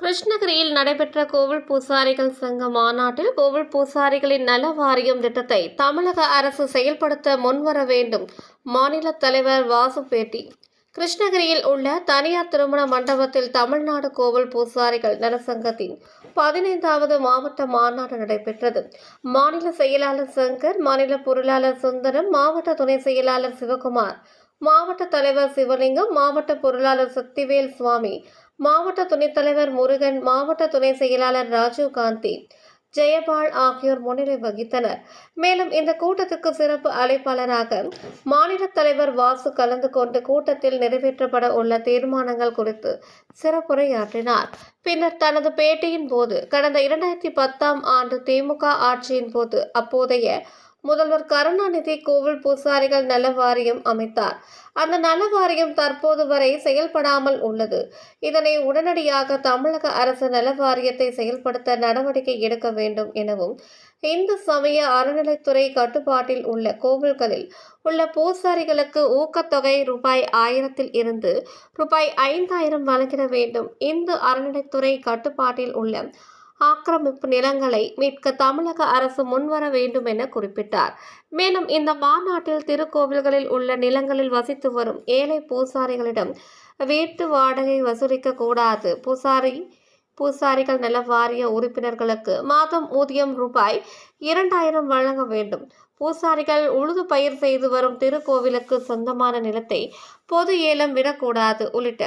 கிருஷ்ணகிரியில் நடைபெற்ற கோவில் பூசாரிகள் சங்க மாநாட்டில் கோவில் பூசாரிகளின் நல வாரியம் திட்டத்தை தமிழக அரசு செயல்படுத்த முன்வர வேண்டும். மாநில தலைவர் வாசு பேட்டி கிருஷ்ணகிரியில் உள்ள தனியார் திருமண மண்டபத்தில் தமிழ்நாடு கோவில் பூசாரிகள் நலசங்கத்தின் பதினைந்தாவது மாவட்ட மாநாடு நடைபெற்றது. மாநில செயலாளர் சங்கர் மாநில பொருளாளர் சுந்தரம் மாவட்ட துணை செயலாளர் சிவகுமார் மாவட்ட தலைவர் சிவலிங்கம் மாவட்ட பொருளாளர் சக்திவேல் சுவாமி மாவட்ட துணைத் தலைவர் முருகன் மாவட்ட துணை செயலாளர் ராஜீவ் காந்தி ஜெயபால் ஆகியோர் முன்னிலை வகித்தனர். மேலும் இந்த கூட்டத்துக்கு சிறப்பு அழைப்பாளராக மாநில தலைவர் வாசு கலந்து கொண்டு கூட்டத்தில் நிறைவேற்றப்பட உள்ள தீர்மானங்கள் குறித்து சிறப்புரையாற்றினார். பின்னர் தனது பேட்டியின் போது கடந்த இரண்டாயிரத்தி பத்தாம் ஆண்டு திமுக ஆட்சியின் போது அப்போதைய முதல்வர் கருணாநிதி கோவில் பூசாரிகள் நல வாரியம் அமைத்தார். அந்த நல வாரியம் தற்போது வரை செயல்படாமல் உள்ளது. இதனை உடனடியாக தமிழக அரசு நல வாரியத்தை செயல்படுத்த நடவடிக்கை எடுக்க வேண்டும் எனவும் இந்து சமய அறநிலைத்துறை கட்டுப்பாட்டில் உள்ள கோவில்களில் உள்ள பூசாரிகளுக்கு ஊக்கத்தொகை ரூபாய் ஆயிரத்தில் இருந்து ரூபாய் ஐந்தாயிரம் வழங்கிட வேண்டும். இந்து அறநிலைத்துறை கட்டுப்பாட்டில் உள்ள ஆக்கிரமிப்பு நிலங்களை மீட்க தமிழக அரசு முன்வர வேண்டும் என குறிப்பிட்டார். மேலும் இந்த மாநாட்டில் திருக்கோவில்களில் உள்ள நிலங்களில் வசித்து வரும் ஏழை பூசாரிகளிடம் வீட்டு வாடகை வசூலிக்க கூடாது. பூசாரி பூசாரிகள் நல வாரிய உறுப்பினர்களுக்கு மாதம் ஊதியம் ரூபாய் இரண்டாயிரம் வழங்க வேண்டும். பூசாரிகள் உழுது பயிர் செய்து வரும் திருக்கோவிலுக்கு சொந்தமான நிலத்தை பொது ஏலம் விடக்கூடாது உள்ளிட்ட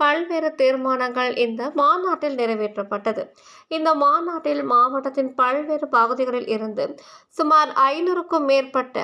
பல்வேறு தீர்மானங்கள் இந்த மாநாட்டில் நிறைவேற்றப்பட்டது. இந்த மாநாட்டில் மாவட்டத்தின் பல்வேறு பகுதிகளில் இருந்து சுமார் ஐநூறுக்கும் மேற்பட்ட